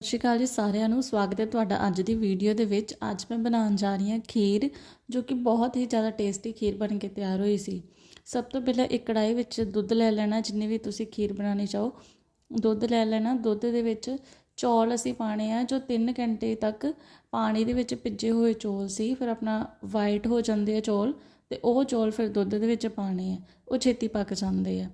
ਸਤਿ ਸ਼੍ਰੀ ਅਕਾਲ ਜੀ ਸਾਰਿਆਂ ਨੂੰ। ਸਵਾਗਤ ਹੈ ਤੁਹਾਡਾ ਅੱਜ ਦੀ ਵੀਡੀਓ ਦੇ ਵਿੱਚ। ਅੱਜ ਮੈਂ ਬਣਾਉਣ ਜਾ ਰਹੀ ਹਾਂ ਖੀਰ, ਜੋ ਕਿ ਬਹੁਤ ਹੀ ਜ਼ਿਆਦਾ ਟੇਸਟੀ ਖੀਰ ਬਣ ਕੇ ਤਿਆਰ ਹੋਈ ਸੀ। ਸਭ ਤੋਂ ਪਹਿਲਾਂ ਇੱਕ ਕੜਾਈ ਵਿੱਚ ਦੁੱਧ ਲੈ ਲੈਣਾ, ਜਿੰਨੀ ਵੀ ਤੁਸੀਂ ਖੀਰ ਬਣਾਉਣੀ ਚਾਹੋ। ਦੁੱਧ ਲੈ ਲੈਣਾ। ਦੁੱਧ ਦੇ ਵਿੱਚ ਚੌਲ ਅਸੀਂ ਪਾਣੇ ਆ, ਜੋ 3 ਘੰਟੇ ਤੱਕ ਪਾਣੀ ਦੇ ਵਿੱਚ ਭਿੱਜੇ ਹੋਏ ਚੌਲ ਸੀ। ਫਿਰ ਆਪਣਾ ਵਾਈਟ ਹੋ ਜਾਂਦੇ ਆ ਚੌਲ, ਤੇ ਉਹ ਚੌਲ ਫਿਰ ਦੁੱਧ ਦੇ ਵਿੱਚ ਪਾਣੇ ਆ। ਉਹ ਛੇਤੀ ਪੱਕ ਜਾਂਦੇ ਆ।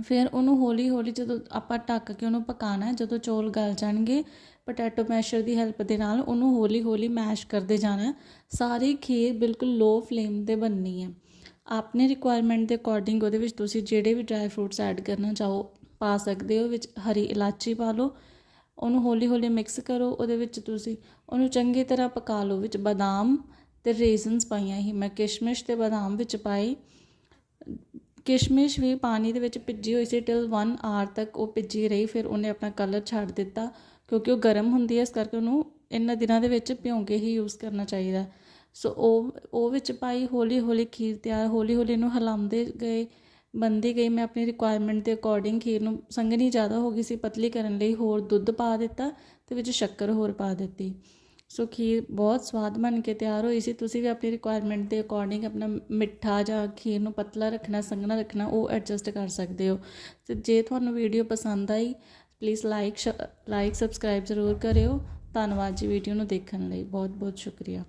ਫਿਰ ਉਹਨੂੰ ਹੌਲੀ ਹੌਲੀ ਜਦੋਂ ਆਪਾਂ ਢੱਕ ਕੇ ਉਹਨੂੰ ਪਕਾਣਾ ਜਦੋਂ ਚੌਲ ਗਲ ਜਾਣਗੇ ਪੋਟੈਟੋ ਮੈਸ਼ਰ ਦੀ ਹੈਲਪ ਦੇ ਨਾਲ ਉਹਨੂੰ ਹੌਲੀ ਹੌਲੀ ਮੈਸ਼ ਕਰਦੇ ਜਾਣਾ ਸਾਰੀ ਖੀਰ ਬਿਲਕੁਲ ਲੋ ਫਲੇਮ ਤੇ ਬਣਨੀ ਹੈ। ਆਪਣੇ ਰਿਕੁਆਇਰਮੈਂਟ ਦੇ ਅਕੋਰਡਿੰਗ ਉਹਦੇ ਵਿੱਚ ਤੁਸੀਂ ਜਿਹੜੇ ਵੀ ਡਰਾਈ ਫਰੂਟਸ ਐਡ ਕਰਨਾ ਚਾਹੋ, ਪਾ ਸਕਦੇ ਹੋ, ਵਿੱਚ ਹਰੀ ਇਲਾਚੀ ਪਾ ਲਓ। ਉਹਨੂੰ ਹੌਲੀ ਹੌਲੀ ਮਿਕਸ ਕਰੋ, ਉਹਦੇ ਵਿੱਚ ਤੁਸੀਂ ਉਹਨੂੰ ਚੰਗੀ ਤਰ੍ਹਾਂ ਪਕਾ ਲਓ, ਵਿੱਚ ਬਦਾਮ ਤੇ ਰੇਜ਼ਨਸ ਪਾਈਆਂ ਸੀ। ਮੈਂ ਕਿਸ਼ਮਿਸ਼ ਤੇ ਬਦਾਮ ਵਿੱਚ ਪਾਈ। ਕਿਸ਼ਮਿਸ਼ ਵੀ ਪਾਣੀ ਦੇ ਵਿੱਚ ਭਿੱਜੀ ਹੋਈ ਸੀ ਟਿਲ 1 ਆਰ ਤੱਕ ਉਹ ਭਿੱਜੀ ਰਹੀ, ਫਿਰ ਉਹਨੇ ਆਪਣਾ ਕਲਰ ਛੱਡ ਦਿੱਤਾ ਕਿਉਂਕਿ ਉਹ ਗਰਮ ਹੁੰਦੀ ਹੈ, ਇਸ ਕਰਕੇ ਉਹਨੂੰ ਇਹਨਾਂ ਦਿਨਾਂ ਦੇ ਵਿੱਚ ਭਿਉਂ ਕੇ ਹੀ ਯੂਜ਼ ਕਰਨਾ ਚਾਹੀਦਾ ਸੋ ਉਹ ਉਹ ਵਿੱਚ ਪਾਈ ਹੌਲੀ ਹੌਲੀ ਖੀਰ ਤਿਆਰ, ਹੌਲੀ ਹੌਲੀ ਇਹਨੂੰ ਹਿਲਾਉਂਦੇ ਗਏ ਬੰਦੀ ਗਈ। ਮੈਂ ਆਪਣੀ ਰਿਕੁਆਇਰਮੈਂਟ ਦੇ ਅਕੋਰਡਿੰਗ ਖੀਰ ਨੂੰ ਸੰਘਣੀ ਜ਼ਿਆਦਾ ਹੋ ਗਈ ਸੀ, ਪਤਲੀ ਕਰਨ ਲਈ ਹੋਰ ਦੁੱਧ ਪਾ ਦਿੱਤਾ ਤੇ ਵਿੱਚ ਸ਼ੱਕਰ ਹੋਰ ਪਾ ਦਿੱਤੀ। ਸੋ ਖੀਰ ਬਹੁਤ ਸਵਾਦ ਬਣ ਕੇ ਤਿਆਰ ਹੋਈ ਸੀ। ਤੁਸੀਂ ਵੀ ਆਪਣੀ ਰਿਕੁਆਇਰਮੈਂਟ ਦੇ ਅਕੋਰਡਿੰਗ ਆਪਣਾ ਮਿੱਠਾ ਜਾਂ ਖੀਰ ਨੂੰ ਪਤਲਾ ਰੱਖਣਾ, ਸੰਘਣਾ ਰੱਖਣਾ, ਉਹ ਐਡਜਸਟ ਕਰ ਸਕਦੇ ਹੋ। ਤੇ ਜੇ ਤੁਹਾਨੂੰ ਵੀਡੀਓ ਪਸੰਦ ਆਈ ਪਲੀਜ਼ ਲਾਈਕ ਲਾਈਕ ਸਬਸਕ੍ਰਾਈਬ ਜ਼ਰੂਰ ਕਰਿਓ। ਧੰਨਵਾਦ ਜੀ ਵੀਡੀਓ ਨੂੰ ਦੇਖਣ ਲਈ। ਬਹੁਤ ਬਹੁਤ ਸ਼ੁਕਰੀਆ।